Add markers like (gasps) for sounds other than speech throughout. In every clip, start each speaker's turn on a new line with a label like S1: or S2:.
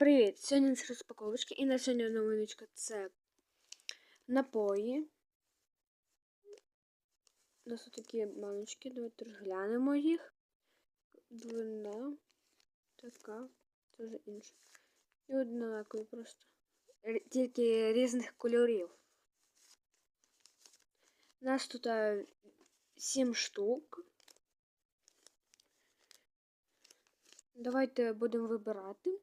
S1: привіт! Сьогодні з розпаковочки і на сьогодні новиночка це напої. У нас тут такі баночки, давайте розглянемо їх. Двойна, така, вже інша. І однакові просто. Тільки різних кольорів. У нас тут 7 штук. Давайте будемо вибирати.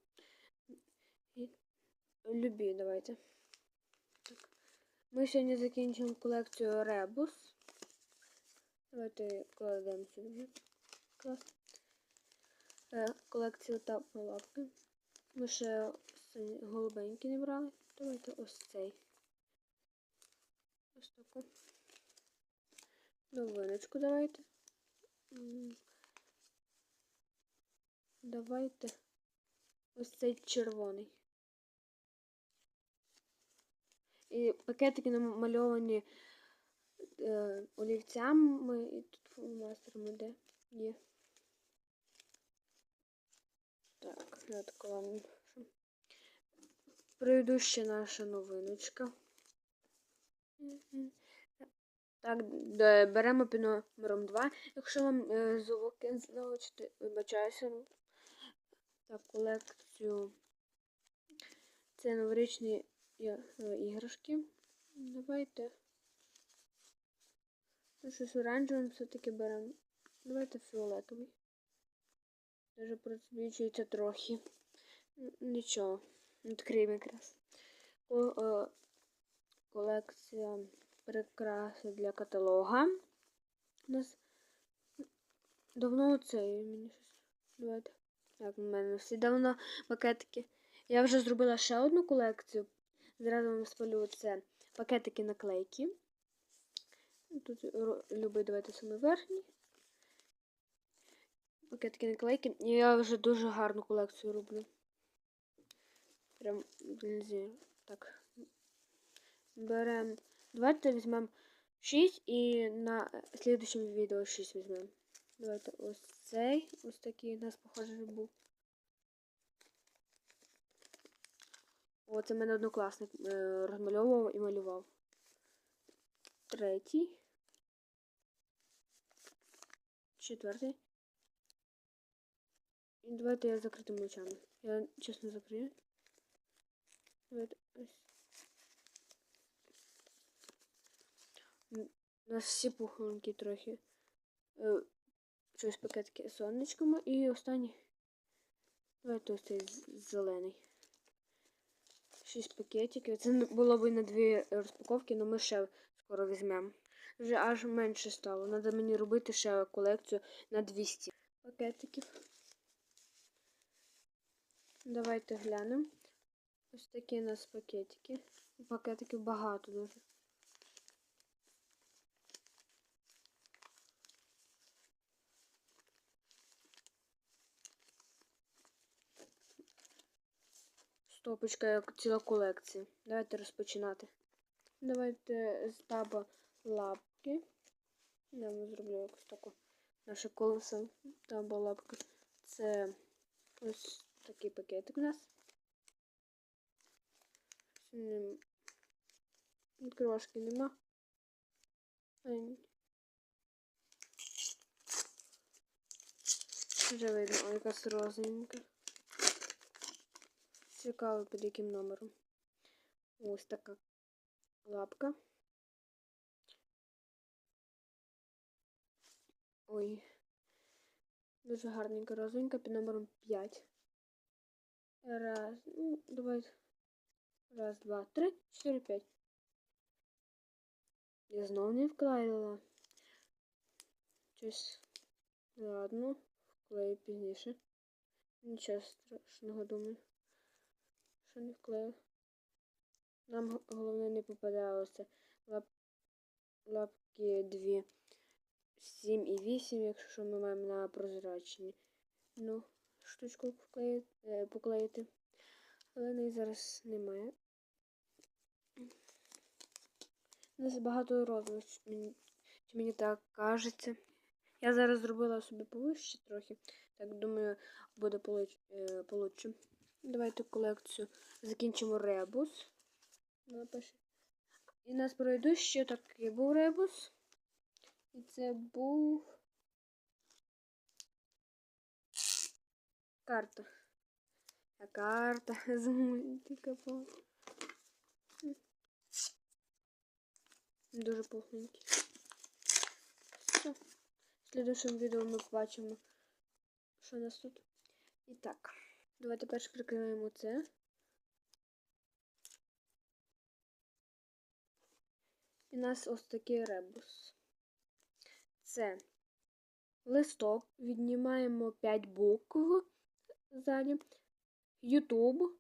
S1: Любі, давайте. Так. Ми сьогодні закінчимо колекцію Ребус. Давайте кладемо сюди. Клас. Е, колекцію та лапки. Ми ще голубенький не брали. Давайте ось цей. Ось таку. Новиночку давайте. Давайте ось цей червоний. І пакетики намальовані е, олівцями і тут фломастерами де є. Так, я така вам. Предыдуща наша новиночка. Так, беремо під номером 2. Якщо вам е, звуки залучити, вибачаюся. Так, колекцію. Це е, іграшки. Давайте. Ну, щось оранжевим все-таки беремо. Давайте фіолетовий. Даже просвічується трохи. Нічого. Відкриємо якраз. Ко- е, колекція прикраси для каталога. У нас давно цей мені щось. Давайте. Так, у мене всі давно пакетики. Я вже зробила ще одну колекцію. Зразу вам спалю це пакетики наклейки. Тут ро- давайте саме верхній. Пакетики наклейки. Я вже дуже гарну колекцію роблю. Прям блін, так. Беремо. Давайте візьмемо 6 і на слідчому відео 6 візьмемо. Давайте ось цей. Ось такий у нас, похоже, був. О, це мене однокласник е, розмальовував і малював. Третій. Четвертий. І давайте я закритими очами. Я чесно закрию. Давайте ось. У нас всі пухленькі трохи. Е, Щось пакетики з сонечками. І останній. Давайте ось цей зелений. Шість пакетиків. Це було б на дві розпаковки, але ми ще скоро візьмемо. Вже аж менше стало. Треба мені робити ще колекцію на 200 пакетиків. Давайте глянемо. Ось такі у нас пакетики. Пакетиків багато дуже. Стопочка як ціла колекція. Давайте розпочинати. Давайте з таба лапки. Я вам зроблю якось таку наше колесо таба лапки. Це ось такий пакетик у нас. Відкривашки нема. Вже видно, о, якась. Цікаво, під яким номером. Ось така лапка. Ой. Дуже гарненька розовенька під номером 5. Раз. Ну, давай. Раз, два, три, чотири, п'ять. Я знову не вклеїла. Щось. Ладно, вклею пізніше. Нічого страшного думаю. Що не вклею. Нам головне не попадалося лап... лапки дві. 7 і 8, якщо ми маємо на прозрачні. Ну, штучку вклеїти, е, поклеїти. Але неї зараз немає. У нас багато розмірів, чи мені, так кажеться. Я зараз зробила собі повище трохи. Так думаю, буде е, получше. Давайте колекцію закінчимо ребус. І нас пройду ще такий був ребус. І це був карта. А карта з мультика. по- Дуже пухненький. Все. В слідчому відео ми побачимо, що у нас тут. І так, давайте перш прикриємо це. І у нас ось такий ребус. Це листок, віднімаємо 5 букв ззаді. YouTube.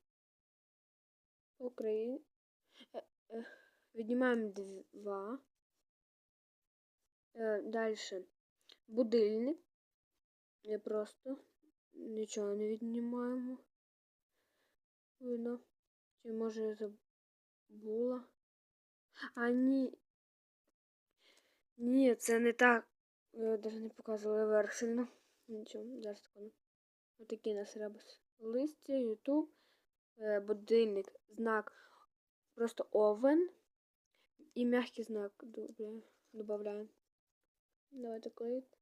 S1: Україна. Віднімаємо 2. Далі. Будильник. Не просто нічого не віднімаємо. Видно. Чи може я забула? А ні. Ні, це не так. Я навіть не показувала верх сильно. Нічого, зараз секунду. Отакий нас ребус. Листя, ютуб, е, будильник, знак просто овен і м'який знак добавляємо. добавляємо. Давайте клеїти.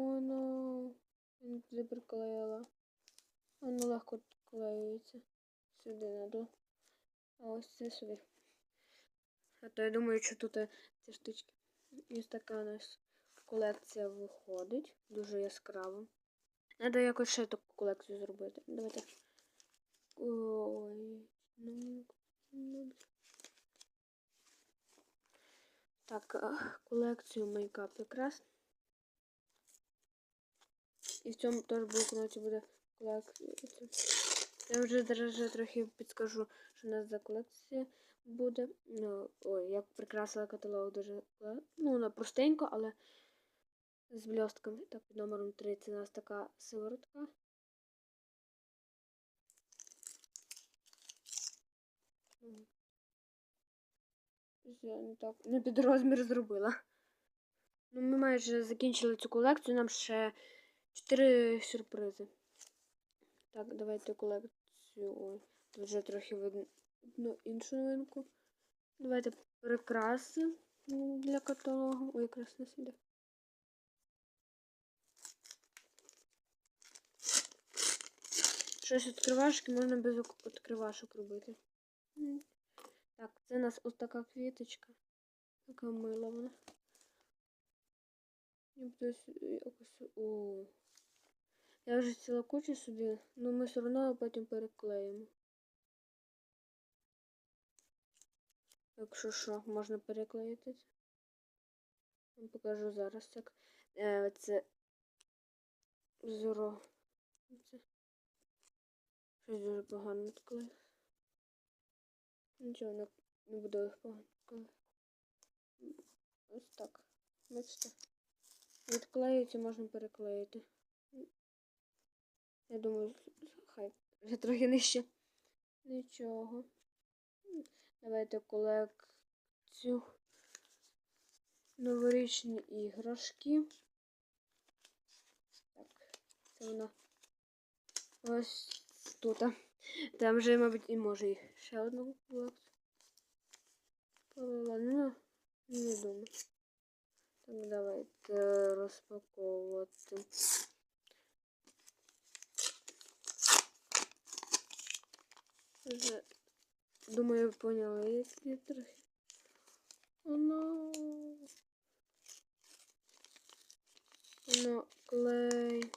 S1: О, ну, я туди приклеїла. Воно легко клеюється. Сюди надо. А ось це сюди. А то я думаю, що тут е, ці штучки. Ось така у нас колекція виходить. Дуже яскрава. Треба якось ще таку колекцію зробити. Давайте. Ой. Ну, ну. Так, колекцію мейкап якраз. І в цьому теж блокноті буде колекція. Я вже даже трохи підскажу, що у нас за колекція буде. Ну, ой, я прикрасила каталог дуже ну, вона простенько, але з блістками. Так, під номером 3 це у нас така сиворотка. Я не так не під розмір зробила. Ну, ми майже закінчили цю колекцію, нам ще 4 сюрпризи. Так, давайте колекцію. Ой, тут вже трохи видно іншу новинку. Давайте прикраси для каталогу. Ой, якраз не сюди. Щось відкривашки можна без відкривашок робити. Так, це у нас ось така квіточка. Така мила вона. Сю- якось. О. Я вже ціла куча сюди, але ми все одно потім переклеїмо. Якщо що, можна переклеїти. Вам покажу зараз як. Е, це зро. Це. Щось дуже погано відклеїв. Нічого не, не буду їх погано відклеїти. Ось так. Бачите? Відклеюється, можна переклеїти. Я думаю, хай вже трохи нижче. Нічого. Давайте колекцію. Новорічні іграшки. Так, це вона ось тут. Там вже, мабуть, і може і ще одну колекцію. Полила. Ну, не думаю. Так, давайте розпаковувати. Вже, думаю, поняли, які трохи. Воно. Воно клей.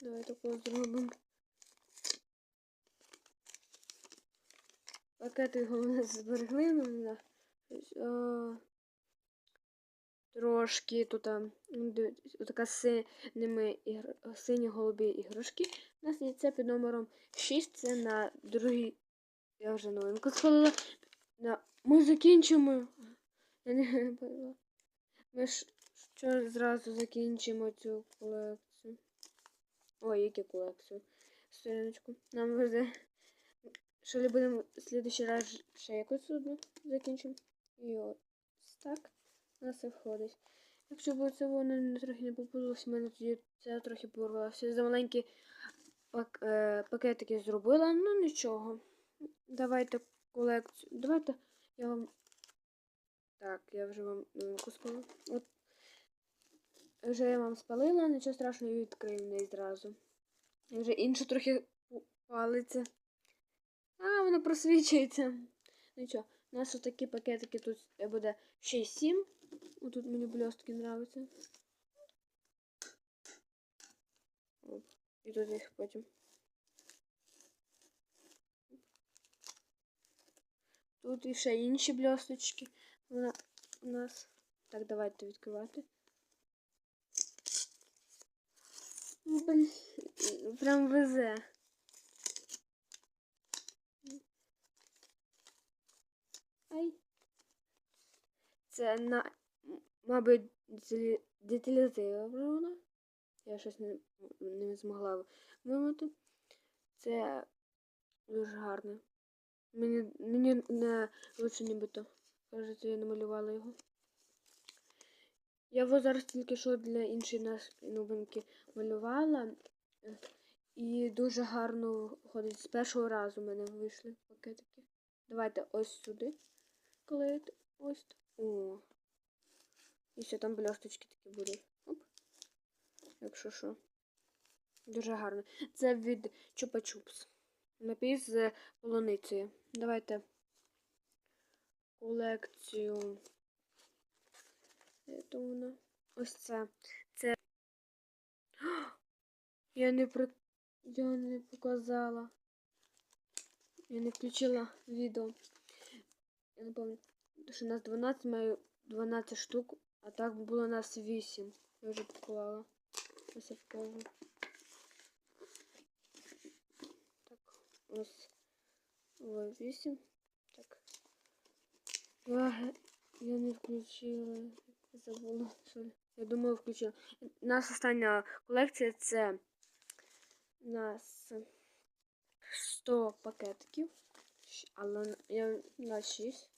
S1: Давай такого зробимо. Пакети головне зберегли ну, на а, трошки тут ну, така синіми ігр... сині голубі іграшки. У нас є це під номером 6. Це на другий. Я вже новинку. На... Ми закінчимо. Я не поняла. Ми ж Що зразу закінчимо цю колекцію. Ой, яку колекцію? Сторіночку. Нам везе. Що ли будемо в следующий раз ще якусь одну закінчимо. І ось так. Нас все входить. Якщо б це воно не трохи не попалося, в мене тоді це трохи порвалося. За маленькі пак, е, пакетики зробила, ну нічого. Давайте колекцію. Давайте я вам. Так, я вже вам новинку спалила. От. Вже я вам спалила, нічого страшного, і відкрию в неї зразу. І вже інше трохи палиться. А, воно просвічується. Нічого. У нас такі пакетики тут буде 6-7. Тут мені блістки нравляться. Оп. І тут їх потім. Тут і ще інші блісточки. У нас. Так, давайте відкривати. Блін, прям везе. Ай. Це на, мабуть, деталі- деталізовано. Я щось не, не змогла вимити. Це дуже гарно. Мені, мені не лучше нібито. Кажеться, я намалювала його. Я його зараз тільки що для іншої новинки малювала. І дуже гарно виходить. З першого разу в мене вийшли пакетики. Давайте ось сюди клеїти. Ось. О. І все, там блісточки такі будуть. Оп. Якщо що. Дуже гарно. Це від Чупа-Чупс. Напій з полуницею. Давайте колекцію. То вона? Ось це. Це. (gasps) Я не при... Я не показала. Я не включила відео. Я не пам'ятаю, що у нас 12, маю 12 штук, а так було нас 8. Я вже поклала. Ось. Так, ось. Ой, 8. Так. Я, я не включила. Забула. Sorry. Я думаю, включила. Наша остання колекція це у нас 100 пакетиків. Але я на 6.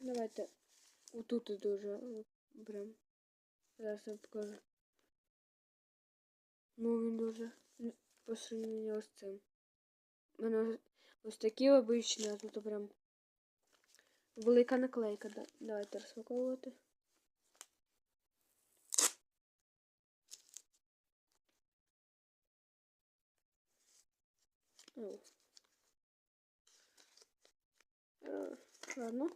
S1: Давайте отут дуже прям. Зараз я покажу. Ну він дуже по сравненню з цим. У мене ось- такі обичні, а тут прям велика наклейка. Да- Давайте розпаковувати. Е, Ладно.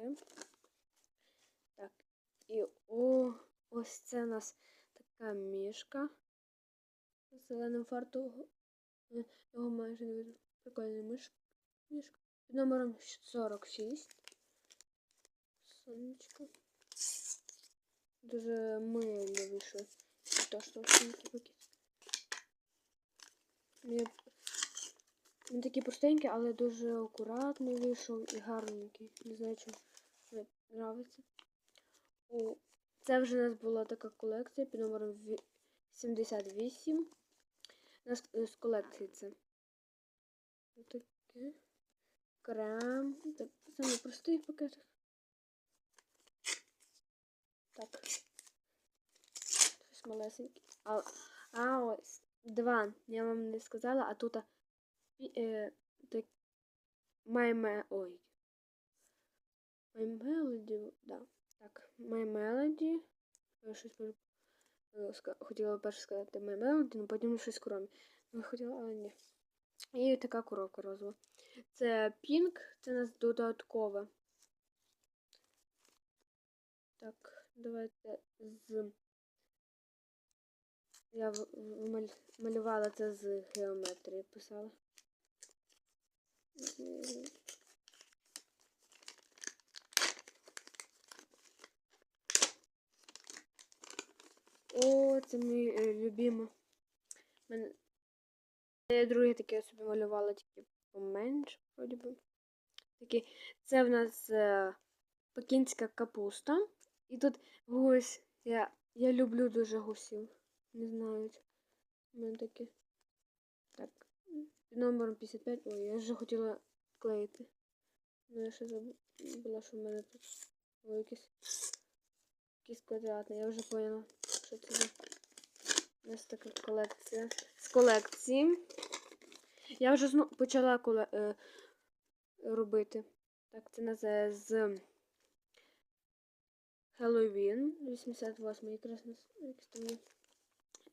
S1: Все. Так. І о, ось це у нас така мішка. З зеленим фартухом. Е, Його майже не видно. Прикольна миш. Мішка. Під номером 46. Сонечко. Дуже мило вийшло. То, що такі пакет. Він такий простенький, але дуже акуратний вийшов і гарненький. Не знаю, чому подобається. О, це вже у нас була така колекція під номером 78. У нас е, з колекції це. Таке. Крем. Так, саме простий пакет. Так. Щось малесеньке. А, а ось два. Я вам не сказала, а тут е, так, Me... Ой. My Melody, да. Так, My Melody. Щось пере- е, хотіла перше сказати My Melody, але потім щось кромі. Ну, хотіла, але ні. І така коробка розова. Це Pink, це у нас додаткове. Так, давайте з. Я малювала це з геометрії, писала. О, це мій е, любимий. Мене... Я друге таке собі малювала, тільки поменше, вроді би. Такі. Це в нас е, пекінська капуста. І тут гусь. Я, я люблю дуже гусів. Не знаю. У мене таке. Так. Під номером 55. Ой, я вже хотіла клеїти. Ну, я ще забула, що в мене тут Ой, якийсь, якийсь квадратний. Я вже поняла, що це у нас така колекція. З колекції. Я вже знову почала коле... е... робити. Так, це називає з Halloween 88 якраз там є.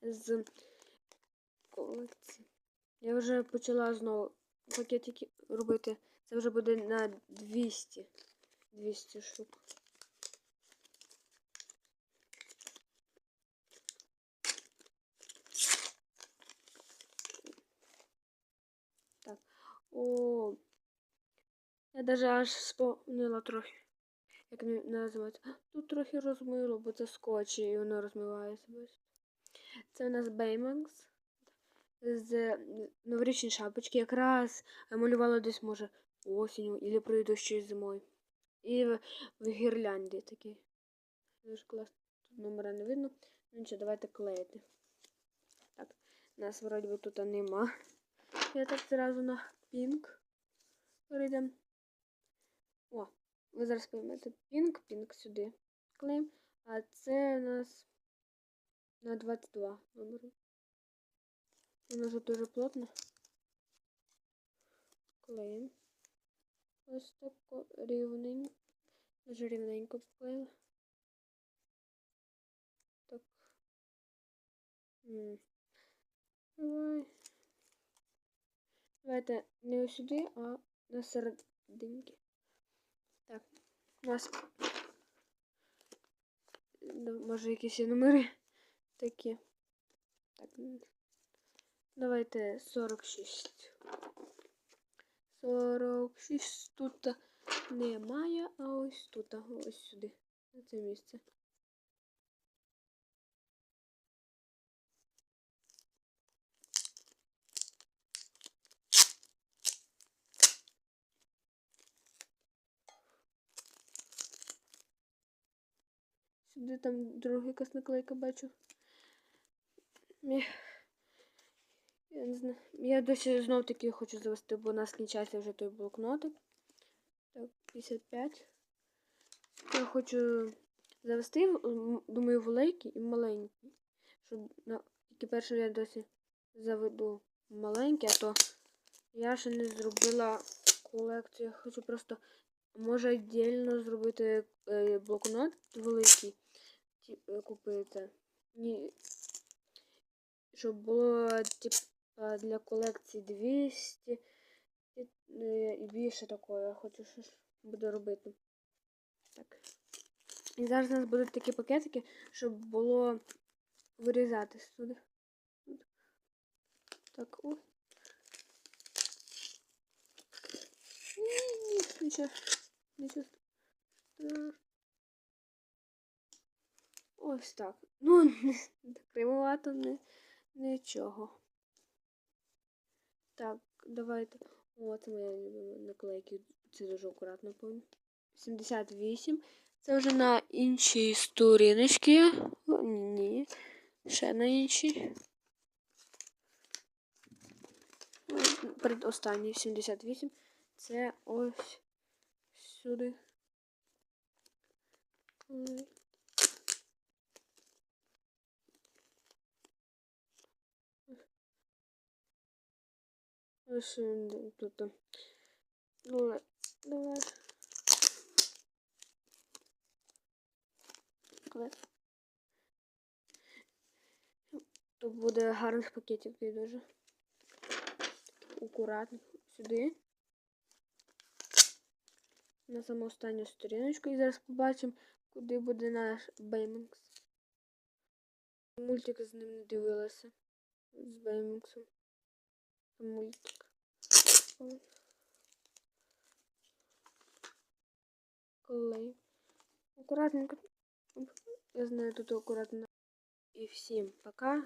S1: З колекції. Я вже почала знову пакетики робити. Це вже буде на 200. 200 штук. Так. О, я даже аж вспомнила трохи. Як не називається. Тут трохи розмило, бо це скотч і воно розмивається. Це у нас Baymax з новорічні шапочки. Якраз малювала десь, може, осінню або прийдущою зимою. І в, в гірлянді такі. Дуже класно. Тут номера не видно. Ну нічого, давайте клеїти. Так, нас вроді би тут нема. Я так зразу на пінк перейдемо. О, ви зараз поймете пінк, пінк сюди клеїмо. А це у нас на 22 номеру. Воно вже дуже плотно. Клеїмо. Ось так рівненько. Дуже рівненько поклеїли. Так. Давай. Давайте не сюди, а на серединки. Так. У нас може якісь номери такі. Так. Давайте 46. 46 тут немає, а ось тут, ось сюди, на це місце. Сюди там друга якась наклейка бачу. Я не знаю. Я досі знов таки хочу завести, бо у нас кінчався вже той блокнотик. Так, 55. Я хочу завести, думаю, великий і маленький. Щоб на тільки перший я досі заведу маленький, а то я ще не зробила колекцію. Я хочу просто, може, віддільно зробити е, блокнот великий, купити. Ні, щоб було типу для колекції 200 і, і більше такого. Я хочу щось буду робити. Так. І зараз у нас будуть такі пакетики, щоб було вирізати сюди. Так, о. Ні, ні, нічого. Нічого. Ось так. Ну, (laughs) кривовато не нічого. Так, давайте. О, це моя любима наклейки. Це дуже акуратно повні. 78. Це вже на іншій сторіночці. Ні. Ще на іншій. Передостанній 78. Це ось сюди. Ось тут. Ну, давай. Тут буде гарних пакетів і дуже. Акуратно сюди. На саму останню сторіночку. І зараз побачимо, куди буде наш Беймінкс. Мультик з ним не дивилася. З Беймінксом. Мультик. Клей. Аккуратненько. Я знаю, тут аккуратно. И всем пока.